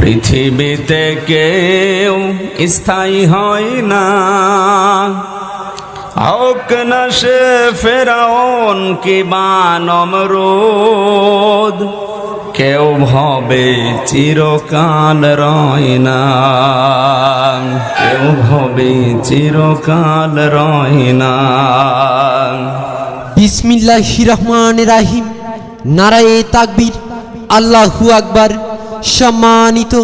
পৃথিবীতে কেউ স্থায়ী হয় না। হোক না সে ফেরাউন কি বানমরোদ কেউ ভবে চিরকাল রয় না। কেউ ভবে চিরকাল রয় না। বিসমিল্লাহ রহমান রাহিম। নারায়ে তাকবীর। আল্লাহু আকবার। সম্মানিত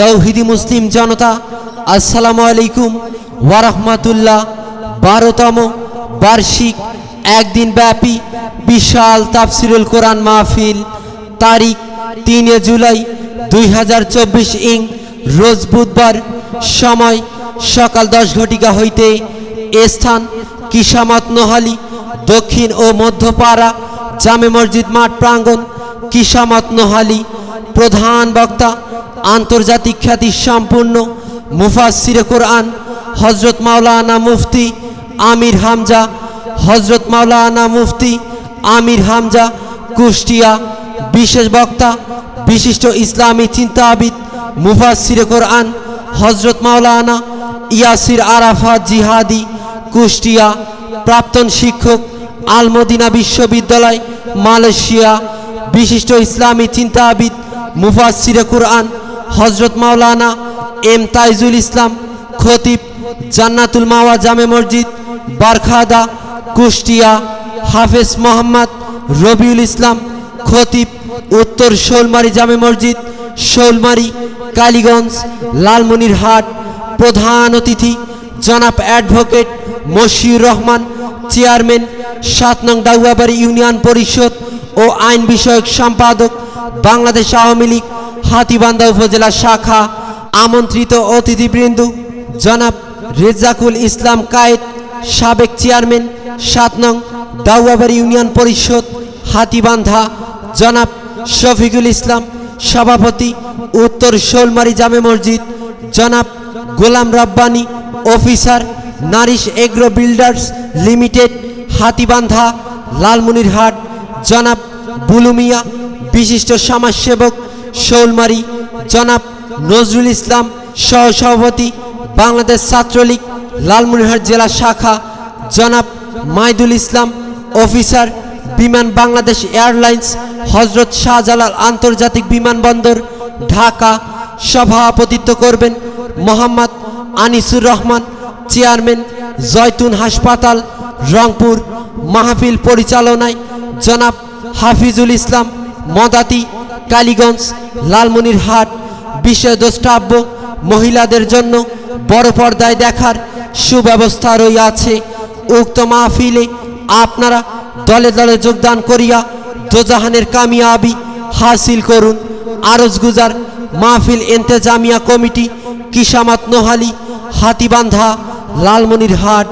তৌহিদি মুসলিম জনতা, আসসালামু আলাইকুম ওয়ারহমাতুল্লাহ বারোতম বার্ষিক একদিন ব্যাপী বিশাল তাফসিরুল কোরআন মাহফিল তারিখ তিনে জুলাই দুই হাজার চব্বিশ ইং রোজ বুধবার সময় সকাল দশ ঘটিকা হইতে স্থান কিসামত নোহালি, দক্ষিণ ও মধ্যপাড়া জামে মসজিদ মাঠ প্রাঙ্গণ কিসামত নোহালি প্রধান বক্তা, আন্তর্জাতিক খ্যাতি সম্পূর্ণ মুফাসিরে কোরআন হজরত মাওলানা মুফতি আমির হামজা হজরত মাওলানা মুফতি আমির হামজা, কুষ্টিয়া বিশেষ বক্তা, বিশিষ্ট ইসলামী চিন্তাবিদ মুফাসিরে কোরআন হজরত মাওলানা ইয়াসির আরাফাত জিহাদি, কুষ্টিয়া প্রাক্তন শিক্ষক আলমদিনা বিশ্ববিদ্যালয়, মালয়েশিয়া, বিশিষ্ট ইসলামী চিন্তাবিদ মুফাসিরে কোরআন হজরত মাওলানা এম তাইজুল ইসলাম, খতিব জান্নাতুল মাওয়া জামে মসজিদ, বারখাদা, কুষ্টিয়া, হাফেজ মোহাম্মদ রবিউল ইসলাম, খতিব উত্তর শোলমারি জামে মসজিদ, শোলমারি, কালীগঞ্জ, লালমনিরহাট, প্রধান অতিথি জনাব অ্যাডভোকেট মশিউর রহমান, চেয়ারম্যান সাত নং ইউনিয়ন পরিষদ ও আইন বিষয়ক সম্পাদক বাংলাদেশ আওয়ামী লীগ, হাতিবান্ধা উপজেলা শাখা, আমন্ত্রিত অতিথিবৃন্দ, জনাব রেজাকুল ইসলাম কায়েদ, সাবেক চেয়ারম্যান, সাত নং দাউয়াবাড়ি ইউনিয়ন পরিষদ, হাতিবান্ধা, জনাব শফিকুল ইসলাম, সভাপতি, উত্তর শোলমারি জামে মসজিদ, জনাব Golam Rabbani, officer, Nourish Agro Builders Limited, Hatibandha, Lalmonirhat, জনাব বুলুমিয়া বিশিষ্ট সমাজসেবক শৌলমারি জনাব নজরুল ইসলাম, সহসভাপতি বাংলাদেশ ছাত্রলীগ, লালমনিরহাট জেলা শাখা জনাব মাইদুল ইসলাম, অফিসার বিমান বাংলাদেশ এয়ারলাইন্স, হজরত শাহজালাল আন্তর্জাতিক বিমানবন্দর, ঢাকা। সভাপতিত্ব করবেন মোহাম্মদ আনিসুর রহমান, চেয়ারম্যান জয়তুন হাসপাতাল, রংপুর। মাহফিল পরিচালনায় জনাব হাফিজুল ইসলাম মদাতি, কালীগঞ্জ, লালমনিরহাট বিষয় দ্রষ্টাব্য মহিলাদের জন্য বড় পর্দায় দেখার সুব্যবস্থা রইয়াছে। উক্ত মাহফিলে আপনারা দলে দলে যোগদান করিয়া দোজাহানের কামিয়াবি হাসিল করুন। আরজ গুজার মাহফিল এন্তেজামিয়া কমিটি, কিসামাত নোহালি, হাতিবান্ধা, লালমনিরহাট।